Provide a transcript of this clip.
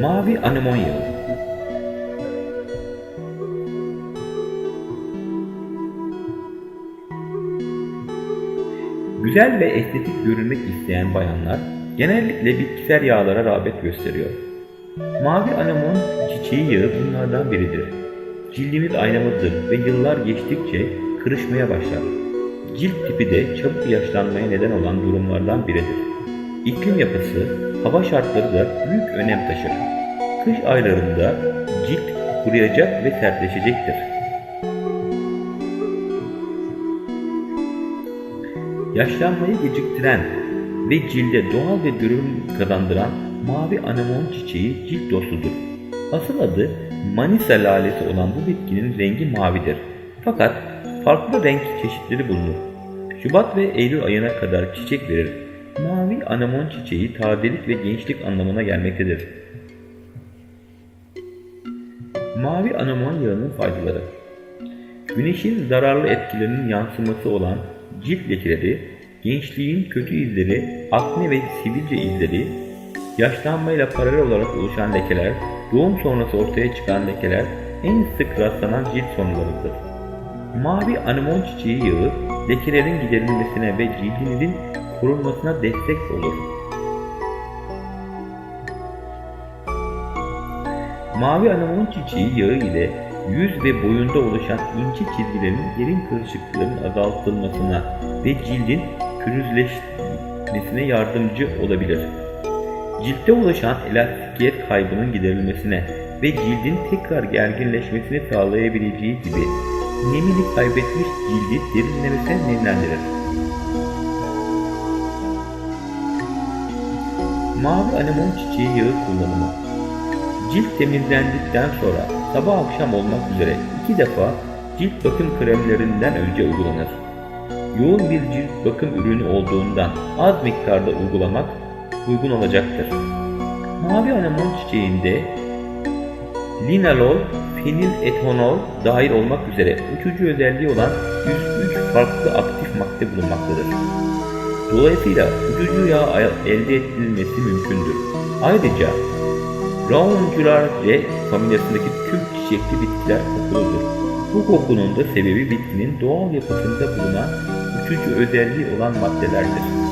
Mavi anemon yağı. Güzel ve estetik görünmek isteyen bayanlar genellikle bitkisel yağlara rağbet gösteriyor. Mavi anemon çiçeği yağı bunlardan biridir. Cildimiz aynamızdır ve yıllar geçtikçe kırışmaya başlar. Cilt tipi de çabuk yaşlanmaya neden olan durumlardan biridir. İklim yapısı, hava şartları da büyük önem taşır. Kış aylarında cilt kuruyacak ve sertleşecektir. Yaşlanmayı geciktiren ve cilde doğal ve görünüm kazandıran mavi anemon çiçeği cilt dostudur. Asıl adı Manisa lalesi olan bu bitkinin rengi mavidir. Fakat farklı renk çeşitleri bulunur. Şubat ve Eylül ayına kadar çiçek verir. Mavi anemon çiçeği tazelik ve gençlik anlamına gelmektedir. Mavi anemon yağının faydaları Güneşin zararlı etkilerinin yansıması olan cilt lekeleri, gençliğin kötü izleri, akne ve sivilce izleri, yaşlanmayla paralel olarak oluşan lekeler, doğum sonrası ortaya çıkan lekeler en sık rastlanan cilt sorunlarıdır. Mavi anemon çiçeği yağı lekelerin giderilmesine ve cildinizin korunmasına destek olur. Mavi anemon çiçeği yağı ile yüz ve boyunda oluşan ince çizgilerin derin kırışıklıkların azaltılmasına ve cildin pürüzleşmesine yardımcı olabilir. Ciltte oluşan elastikiyet kaybının giderilmesine ve cildin tekrar gerginleşmesini sağlayabileceği gibi nemini kaybetmiş cildi derinlemesine nemlendirir. Mavi anemon çiçeği yağı kullanımı Cilt temizlendikten sonra sabah akşam olmak üzere iki defa cilt bakım kremlerinden önce uygulanır. Yoğun bir cilt bakım ürünü olduğundan az miktarda uygulamak uygun olacaktır. Mavi anemon çiçeğinde linalol, feniletonol dahil olmak üzere uçucu özelliği olan 103 farklı aktif madde bulunmaktadır. Dolayısıyla uçucu yağ elde edilmesi mümkündür. Ayrıca Rauncularce familyasındaki tüm çiçekli bitkiler kokuludur. Bu kokunun da sebebi bitkinin doğal yapısında bulunan uçucu özelliği olan maddelerdir.